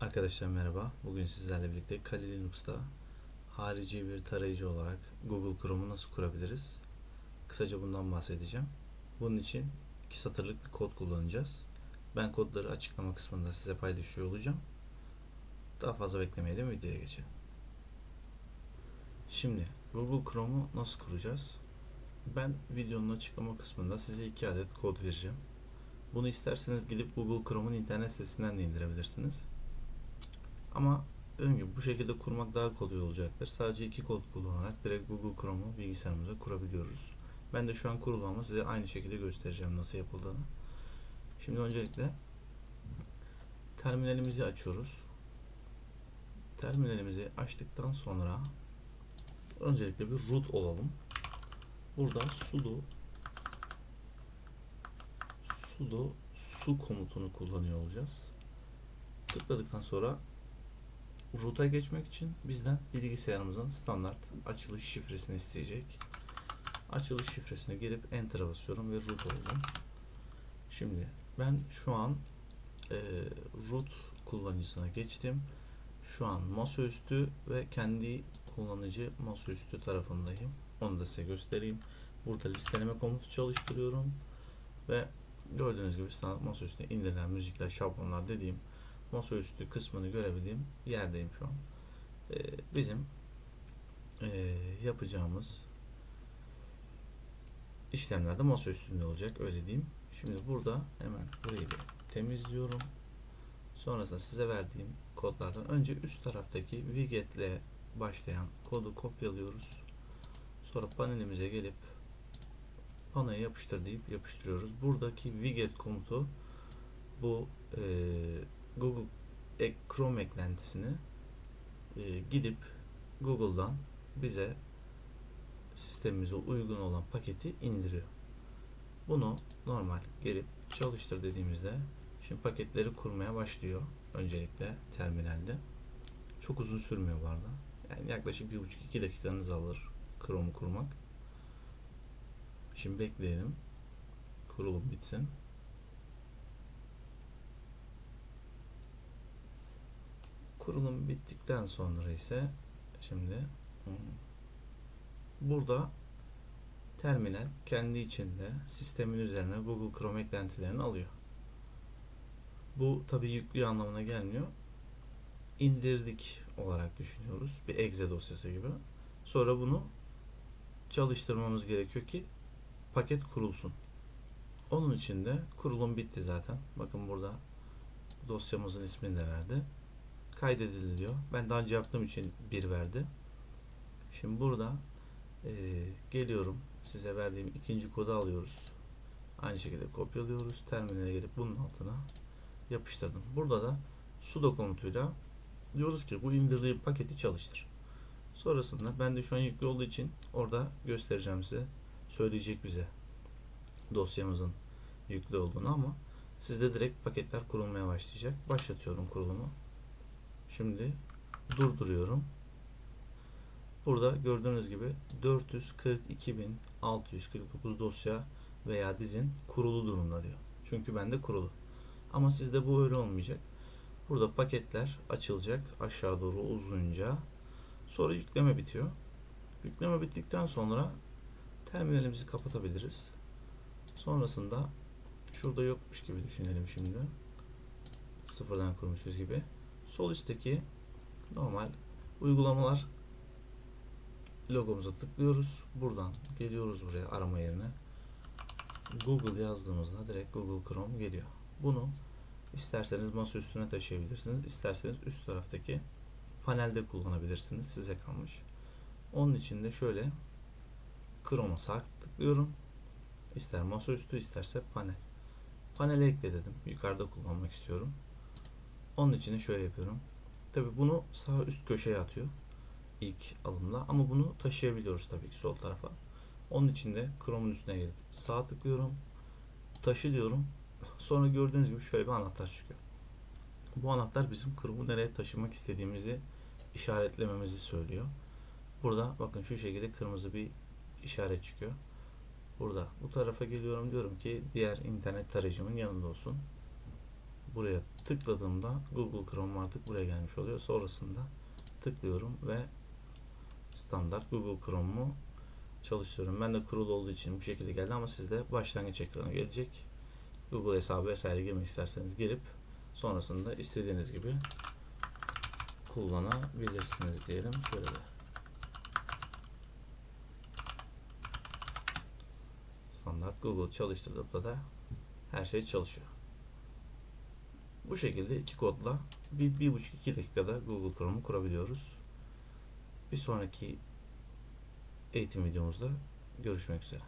Arkadaşlar merhaba. Bugün sizlerle birlikte Kali Linux'ta harici bir tarayıcı olarak Google Chrome'u nasıl kurabiliriz? Kısaca bundan bahsedeceğim. Bunun için iki satırlık bir kod kullanacağız. Ben kodları açıklama kısmında size paylaşıyor olacağım. Daha fazla beklemeyelim videoya geçelim. Şimdi Google Chrome'u nasıl kuracağız? Ben videonun açıklama kısmında size iki adet kod vereceğim. Bunu isterseniz gidip Google Chrome'un internet sitesinden de indirebilirsiniz. Ama dediğim gibi bu şekilde kurmak daha kolay olacaktır. Sadece iki kod kullanarak direkt Google Chrome'u bilgisayarımıza kurabiliyoruz. Ben de şu an kurulu size aynı şekilde göstereceğim nasıl yapıldığını. Şimdi öncelikle terminalimizi açıyoruz. Terminalimizi açtıktan sonra öncelikle bir root olalım. Burada sudo sudo su komutunu kullanıyor olacağız. Tıkladıktan sonra root'a geçmek için bizden bilgisayarımızın standart açılış şifresini isteyecek. Açılış şifresine girip enter'a basıyorum ve root oldum. Şimdi ben şu an e, root kullanıcısına geçtim. Şu an masaüstü ve kendi kullanıcı masaüstü tarafındayım. Onu da size göstereyim. Burada listeleme komutu çalıştırıyorum ve gördüğünüz gibi standart masaüstüne indirilen müzikler, şablonlar dediğim masaüstü kısmını görebildiğim yerdeyim şu an. Ee, bizim e, yapacağımız işlemlerde masa üstünde olacak öyle diyeyim. Şimdi burada hemen burayı bir temizliyorum. Sonrasında size verdiğim kodlardan önce üst taraftaki widget ile başlayan kodu kopyalıyoruz. Sonra panelimize gelip panoya yapıştır deyip yapıştırıyoruz. Buradaki widget komutu bu e, Google ek, Chrome eklentisini e, gidip Google'dan bize sistemimize uygun olan paketi indiriyor. Bunu normal gelip çalıştır dediğimizde şimdi paketleri kurmaya başlıyor öncelikle terminalde. Çok uzun sürmüyor bu arada. Yani yaklaşık bir buçuk iki dakikanızı alır Chrome'u kurmak. Şimdi bekleyelim. Kurulum bitsin. Kurulum bittikten sonra ise şimdi burada terminal kendi içinde sistemin üzerine Google Chrome eklentilerini alıyor. Bu tabi yüklü anlamına gelmiyor. İndirdik olarak düşünüyoruz. Bir exe dosyası gibi. Sonra bunu çalıştırmamız gerekiyor ki paket kurulsun. Onun için de kurulum bitti zaten. Bakın burada dosyamızın ismini de verdi kaydediliyor. Ben daha önce yaptığım için bir verdi. Şimdi burada e, geliyorum. Size verdiğim ikinci kodu alıyoruz. Aynı şekilde kopyalıyoruz. Terminale gelip bunun altına yapıştırdım. Burada da sudo komutuyla diyoruz ki bu indirdiğim paketi çalıştır. Sonrasında ben de şu an yüklü olduğu için orada göstereceğim size. Söyleyecek bize dosyamızın yüklü olduğunu ama sizde direkt paketler kurulmaya başlayacak. Başlatıyorum kurulumu. Şimdi durduruyorum. Burada gördüğünüz gibi 442.649 dosya veya dizin kurulu durumda diyor. Çünkü bende kurulu. Ama sizde bu öyle olmayacak. Burada paketler açılacak aşağı doğru uzunca. Sonra yükleme bitiyor. Yükleme bittikten sonra terminalimizi kapatabiliriz. Sonrasında şurada yokmuş gibi düşünelim şimdi. Sıfırdan kurmuşuz gibi. Sol üstteki normal uygulamalar logomuza tıklıyoruz. Buradan geliyoruz buraya arama yerine. Google yazdığımızda direkt Google Chrome geliyor. Bunu isterseniz masa üstüne taşıyabilirsiniz. isterseniz üst taraftaki panelde kullanabilirsiniz. Size kalmış. Onun için de şöyle Chrome'a sağ tıklıyorum. İster masaüstü isterse panel. Panele ekle dedim. Yukarıda kullanmak istiyorum. Onun için de şöyle yapıyorum. Tabi bunu sağ üst köşeye atıyor. ilk alımla. Ama bunu taşıyabiliyoruz tabii ki sol tarafa. Onun için de Chrome'un üstüne gelip sağ tıklıyorum. Taşı diyorum. Sonra gördüğünüz gibi şöyle bir anahtar çıkıyor. Bu anahtar bizim Chrome'u nereye taşımak istediğimizi işaretlememizi söylüyor. Burada bakın şu şekilde kırmızı bir işaret çıkıyor. Burada bu tarafa geliyorum diyorum ki diğer internet tarayıcımın yanında olsun. Buraya tıkladığımda Google Chrome artık buraya gelmiş oluyor. Sonrasında tıklıyorum ve standart Google Chrome'u çalıştırıyorum. Ben de kurulu olduğu için bu şekilde geldi ama sizde başlangıç ekranı gelecek. Google hesabı vesaire girmek isterseniz girip sonrasında istediğiniz gibi kullanabilirsiniz diyelim. Şöyle de standart Google çalıştırdığımda da her şey çalışıyor. Bu şekilde iki kodla bir, bir buçuk iki dakikada Google Chrome'u kurabiliyoruz. Bir sonraki eğitim videomuzda görüşmek üzere.